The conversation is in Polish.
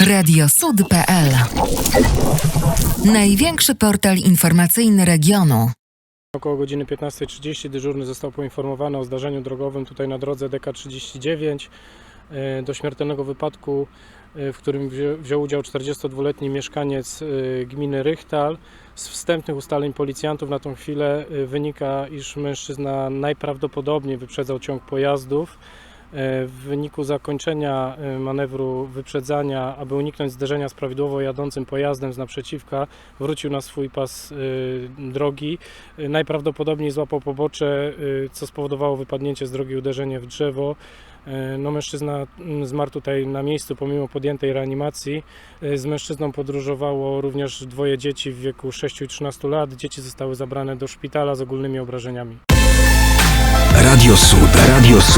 Radiosud.pl Największy portal informacyjny regionu. Około godziny 15.30 dyżurny został poinformowany o zdarzeniu drogowym tutaj na drodze DK39 e, do śmiertelnego wypadku, e, w którym wzią- wziął udział 42-letni mieszkaniec e, gminy Rychtal. Z wstępnych ustaleń policjantów na tą chwilę wynika, iż mężczyzna najprawdopodobniej wyprzedzał ciąg pojazdów. E, W wyniku zakończenia e, manewru wyprzedzania, aby uniknąć zderzenia z prawidłowo jadącym pojazdem z naprzeciwka, wrócił na swój pas e, drogi. Najprawdopodobniej złapał pobocze, co spowodowało wypadnięcie z drogi, uderzenie w drzewo. No, mężczyzna mm, zmarł tutaj na miejscu pomimo podjętej reanimacji. Z mężczyzną podróżowało również dwoje dzieci w wieku 6 i 13 lat. Dzieci zostały zabrane do szpitala z ogólnymi obrażeniami. Radio Sud. Radio Sud.